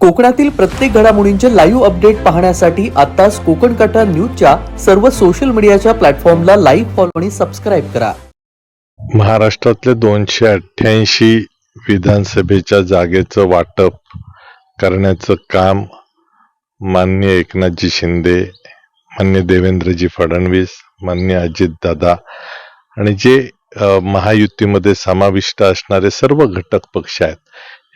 कोकणातील प्रत्येक घडामोडींचे लाईव्ह अपडेट पाहण्यासाठी आताच कोकण कटा न्यूजच्या सर्व सोशल मीडियाच्या प्लॅटफॉर्मला लाईव्ह फॉलो आणि सबस्क्राईब करा. महाराष्ट्रातले दोनशे अठ्ठ्याऐंशी विधानसभेच्या जागेचं वाटप करण्याचं काम मान्य एकनाथजी शिंदे मान्य देवेंद्रजी फडणवीस मान्य अजितदादा आणि जे महायुतीमध्ये समाविष्ट असणारे सर्व घटक पक्ष आहेत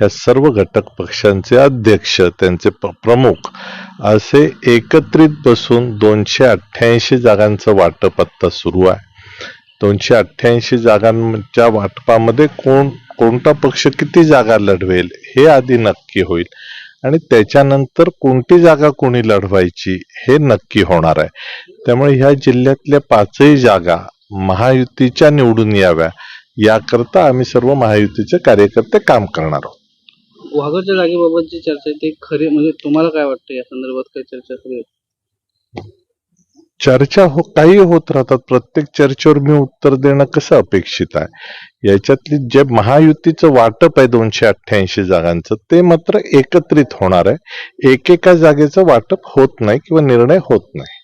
या सर्व घटक पक्षांचे अध्यक्ष त्यांचे प्रमुख असे एकत्रित बसून दोनशे अठ्ठ्याऐंशी जागांचं वाटप आत्ता सुरू आहे. दोनशे अठ्ठ्याऐंशी जागांच्या वाटपामध्ये कोण कोणता पक्ष किती जागा लढवेल हे आधी नक्की होईल. आणि त्याच्यानंतर कोणती जागा कोणी लढवायची हे नक्की होणार आहे. त्यामुळे ह्या जिल्ह्यातल्या पाचही जागा महायुतीच्या निवडून याव्या याकरता आम्ही सर्व महायुतीचे कार्यकर्ते काम करणार आहोत. वाघाच्या जागेबाबत जी चर्चा आहे ते खरे म्हणजे तुम्हाला काय वाटतं या संदर्भात काय चर्चा खरी? चर्चा हो काही होत राहतात. प्रत्येक चर्चेवर मी उत्तर देणं कसं अपेक्षित आहे? याच्यातली जे महायुतीचं वाटप आहे दोनशे अठ्ठ्याऐंशी जागांचं ते मात्र एकत्रित होणार आहे. एकेका जागेचं वाटप होत नाही किंवा निर्णय होत नाही.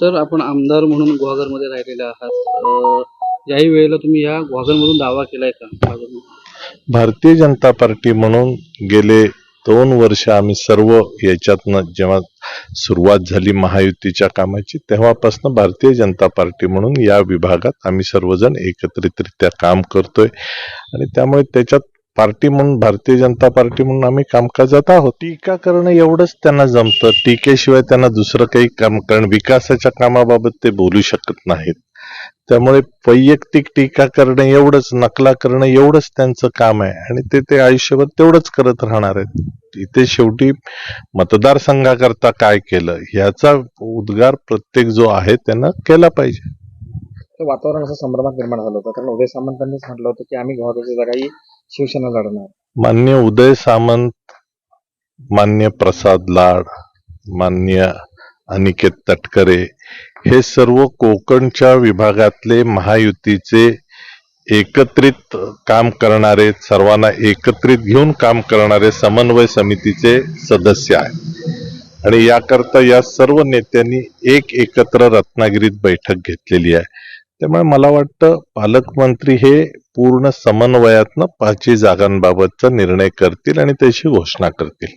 सर आपण आमदार म्हणून गुहागरमध्ये राहिलेले आहात. अं, याही वेळेला तुम्ही या गुहागरमधून दावा केलाय का? भारतीय जनता पार्टी म्हणून गेले दोन वर्ष आम्ही सर्व याच्यातनं जेव्हा सुरुवात झाली महायुतीच्या कामाची तेव्हापासून भारतीय जनता पार्टी म्हणून या विभागात आम्ही सर्वजण एकत्रितरित्या काम करतोय. आणि त्यामुळे त्याच्यात पार्टी म्हणून भारतीय जनता पार्टी म्हणून आम्ही कामकाजात आहोत. टीका करणं एवढंच त्यांना जमतं. टीकेशिवाय त्यांना दुसरं काही काम कारण विकासाच्या कामाबाबत ते बोलू शकत नाहीत. त्यामुळे वैयक्तिक टीका करणं एवढंच नकला करणं एवढंच त्यांचं काम आहे. आणि ते ते आयुष्यभर तेवढंच करत राहणार आहेत. इथे शेवटी मतदारसंघाकरता काय केलं याचा उद्गार प्रत्येक जो आहे त्यांना केला पाहिजे. वातावरण असं संभ्रमात निर्माण झालं होतं. कारण उदय सामंतांनीच म्हटलं होतं की आम्ही गुहागरची जागा ही शिवसेना लढणार. मान्य उदय सामंत मान्य प्रसाद लाड मान्य अनिकेत तटकरे हे सर्व कोकणच्या विभागातले महायुतीचे एकत्रित काम करणारे सर्वांना एकत्रित घेऊन काम करणारे समन्वय समितीचे सदस्य आहेत. आणि याकरता या सर्व नेत्यांनी एक एकत्र रत्नागिरीत बैठक घेतलेली आहे. त्यामुळे मला वाटतं पालकमंत्री हे पूर्ण समन्वयातनं पाचही जागांबाबतचा निर्णय करतील आणि त्याची घोषणा करतील.